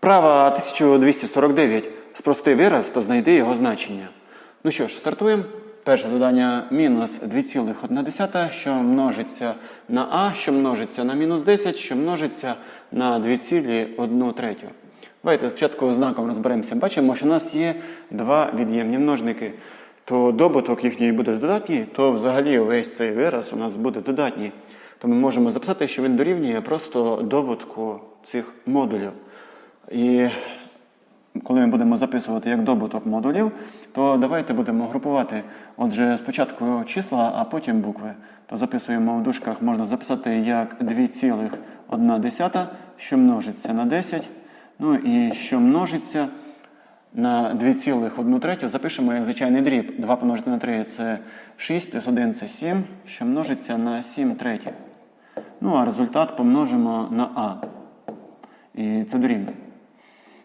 Вправа 1249. Спрости вираз та знайди його значення. Ну що ж, стартуємо. Перше завдання мінус 2,1, що множиться на а, що множиться на мінус 10, що множиться на 2,1 третю. Давайте спочатку знаком розберемося. Бачимо, що у нас є два від'ємні множники. То добуток їхній буде додатній, то взагалі весь цей вираз у нас буде додатній. То ми можемо записати, що він дорівнює просто добутку цих модулів. І коли ми будемо записувати як добуток модулів, то давайте будемо групувати. Отже, спочатку числа, а потім букви. То записуємо в дужках, можна записати як 2,1, що множиться на 10. Ну і що множиться на 2,1 третю, запишемо як звичайний дріб. 2 помножити на 3 це 6, плюс 1 це 7, що множиться на 7 третіх. Ну а результат помножимо на А. І це дорівнює.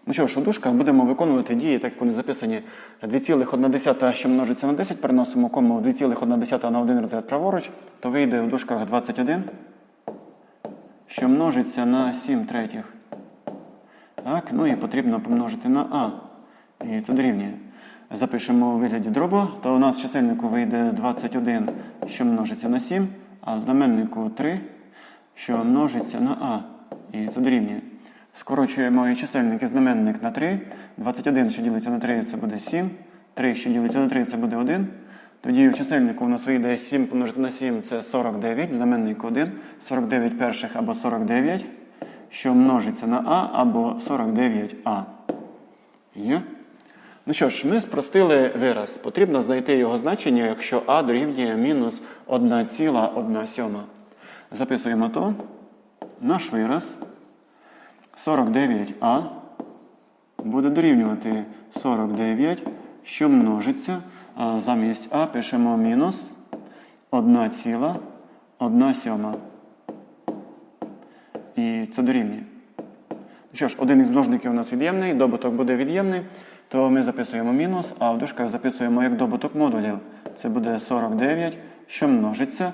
Ну що ж, у дужках будемо виконувати дії, так як вони записані 2,1, що множиться на 10, переносимо кому 2,1 на 1 розряд праворуч, то вийде в дужках 21, що множиться на 7 третіх. Так, ну і потрібно помножити на А. І це дорівнює. Запишемо у вигляді дробу, то у нас в чисельнику вийде 21, що множиться на 7, а в знаменнику 3, що множиться на А. І це дорівнює. Скорочуємо і чисельник і знаменник на 3. 21, що ділиться на 3, це буде 7. 3, що ділиться на 3, це буде 1. Тоді в чисельнику у нас вийде 7 помножити на 7 це 49, знаменник 1. 49 перших або 49, що множиться на А або 49А. Є? Ну що ж, ми спростили вираз. Потрібно знайти його значення, якщо А дорівнює мінус 1,1 сьома. Записуємо то. Наш вираз 49А буде дорівнювати 49, що множиться. А замість А пишемо мінус 1,1 сьома. І це дорівнює. Ну Що ж, один із множників у нас від'ємний, добуток буде від'ємний, то ми записуємо мінус, а в дужках записуємо як добуток модулів. Це буде 49, що множиться.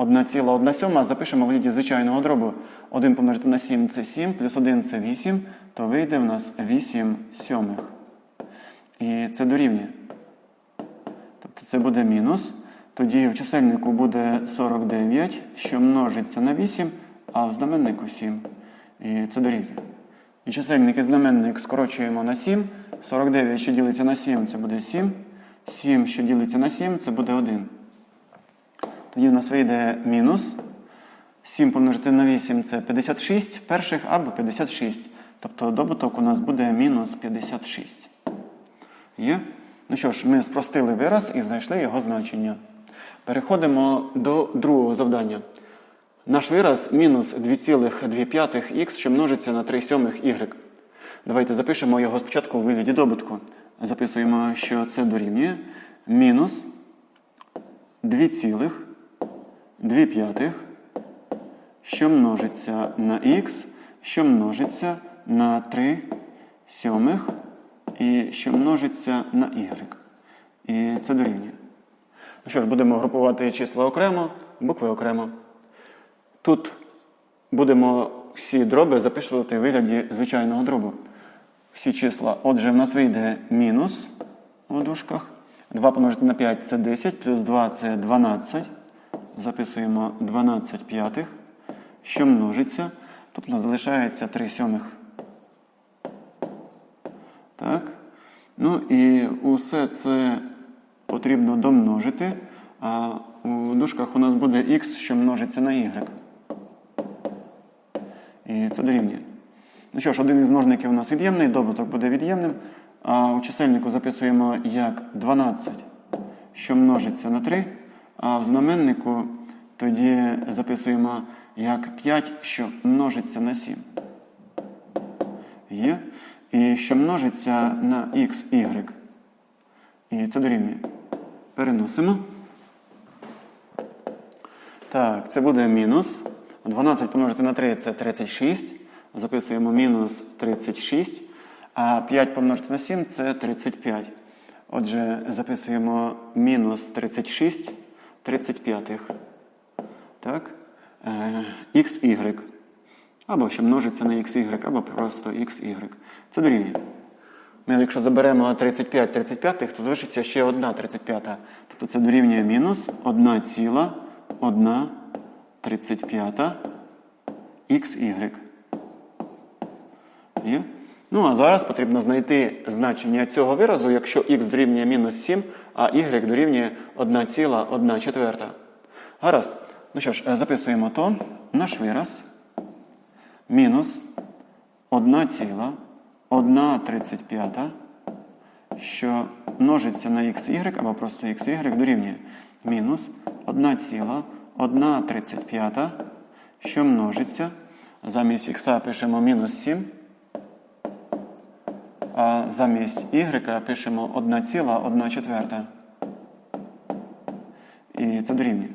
1,1 сьома запишемо в ліді звичайного дробу. 1 помножити на 7 це 7, плюс 1 це 8, то вийде в нас 8 сьомих. І це дорівнює. Тобто це буде мінус. Тоді в чисельнику буде 49, що множиться на 8, а в знаменнику 7. І це дорівнює. І чисельник і знаменник скорочуємо на 7. 49, що ділиться на 7, це буде 7. 7, що ділиться на 7, це буде 1. Тоді в нас вийде мінус. 7 помножити на 8 це 56 перших або 56. Тобто добуток у нас буде мінус 56. Є? Ну що ж, ми спростили вираз і знайшли його значення. Переходимо до другого завдання. Наш вираз мінус 2,2х, що множиться на 3 сьомих y. Давайте запишемо його спочатку у вигляді добутку. Записуємо, що це дорівнює мінус 2,2 п'ятих, що множиться на х, що множиться на 3 сьомих і що множиться на y. І це дорівнює. Ну що ж, будемо групувати числа окремо, букви окремо. Тут будемо всі дроби записувати в вигляді звичайного дробу. Всі числа. Отже, в нас вийде мінус у дужках. 2 помножити на 5 це 10, плюс 2 це 12. Записуємо 12 п'ятих, що множиться. Тут у нас залишається 3 сьомих. Так. Ну і усе це потрібно домножити. А у дужках у нас буде х, що множиться на y. І це дорівнює. Ну що ж, один із множників у нас від'ємний, добуток буде від'ємним. А у чисельнику записуємо як 12, що множиться на 3. А в знаменнику тоді записуємо як 5, що множиться на 7. Є. І що множиться на х, y. І це дорівнює. Переносимо. Так, це буде мінус. 12 помножити на 3 це 36. Записуємо мінус 36. А 5 помножити на 7 це 35. Отже, записуємо мінус 36 35. Так? Е, XY. або що множиться на xy, або просто xy. Це дорівнює. Ми, якщо заберемо 35 35, то залишиться ще одна 35. Тобто це дорівнює мінус 1 ціла 1 35 xy. Є? Ну, а зараз потрібно знайти значення цього виразу, якщо х дорівнює мінус 7, а y дорівнює 1,1 четверта. Гаразд. Ну що ж, е, записуємо то. Наш вираз мінус 1,135, що множиться на xy, або просто xy дорівнює мінус 1,135, що множиться. Замість х пишемо мінус 7, а замість y пишемо 1,1 четверта. І це дорівнює.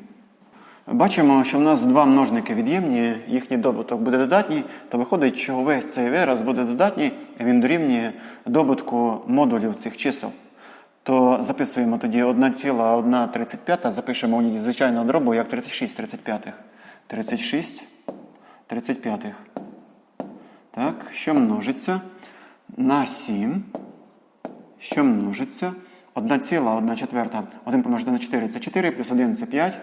Бачимо, що в нас два множники від'ємні, їхній добуток буде додатній, то виходить, що весь цей вираз буде додатній, і він дорівнює добутку модулів цих чисел. То записуємо тоді 1,135, запишемо у ній звичайного дробу як 36 35. 36 35. Так, що множиться на 7, що множиться 1,1 четверта. 1 помножити на 4 це 4, плюс 1 це 5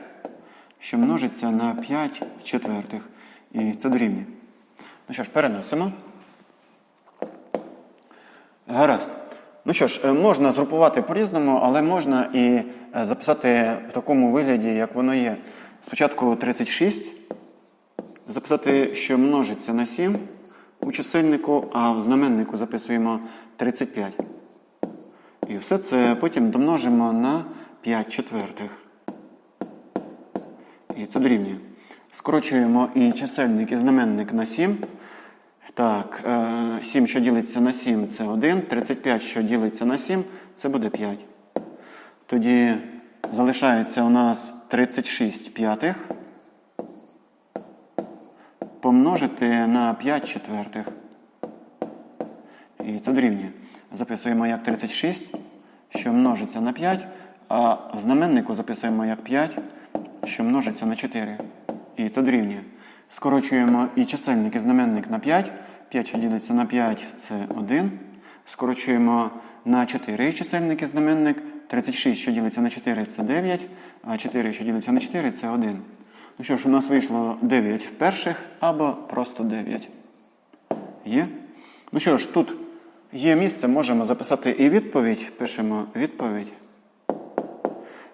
що множиться на 5 четвертих. І це дорівнює. Ну що ж, переносимо. Гаразд. Ну що ж, е, можна згрупувати по-різному, але можна і е, записати в такому вигляді, як воно є. Спочатку 36. Записати, що множиться на 7 у чисельнику, а в знаменнику записуємо 35. І все це потім домножимо на 5 четвертих. І це дорівнює. Скорочуємо і чисельник, і знаменник на 7. Так, 7, що ділиться на 7, це 1. 35, що ділиться на 7, це буде 5. Тоді залишається у нас 36 п'ятих. Помножити на 5 четвертих. І це дорівнює. Записуємо як 36, що множиться на 5, а в знаменнику записуємо як 5 що множиться на 4. І це дорівнює. Скорочуємо і чисельник, і знаменник на 5. 5, що ділиться на 5, це 1. Скорочуємо на 4 і чисельник і знаменник. 36, що ділиться на 4, це 9. А 4, що ділиться на 4, це 1. Ну що ж, у нас вийшло 9 перших або просто 9. Є? Ну що ж, тут є місце, можемо записати і відповідь. Пишемо відповідь.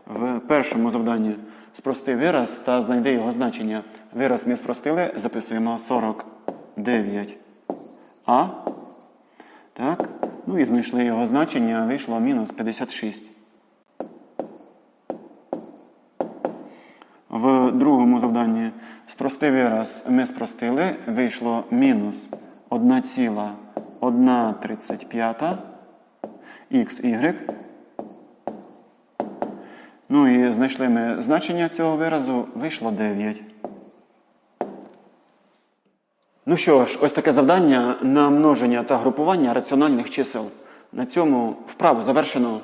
В першому завданні спрости вираз та знайди його значення. Вираз ми спростили, записуємо 49а. Так. Ну і знайшли його значення, вийшло мінус 56. В другому завданні спрости вираз ми спростили, вийшло мінус 1,135 xy. Ну і знайшли ми значення цього виразу, вийшло 9. Ну що ж, ось таке завдання на множення та групування раціональних чисел. На цьому вправу завершено.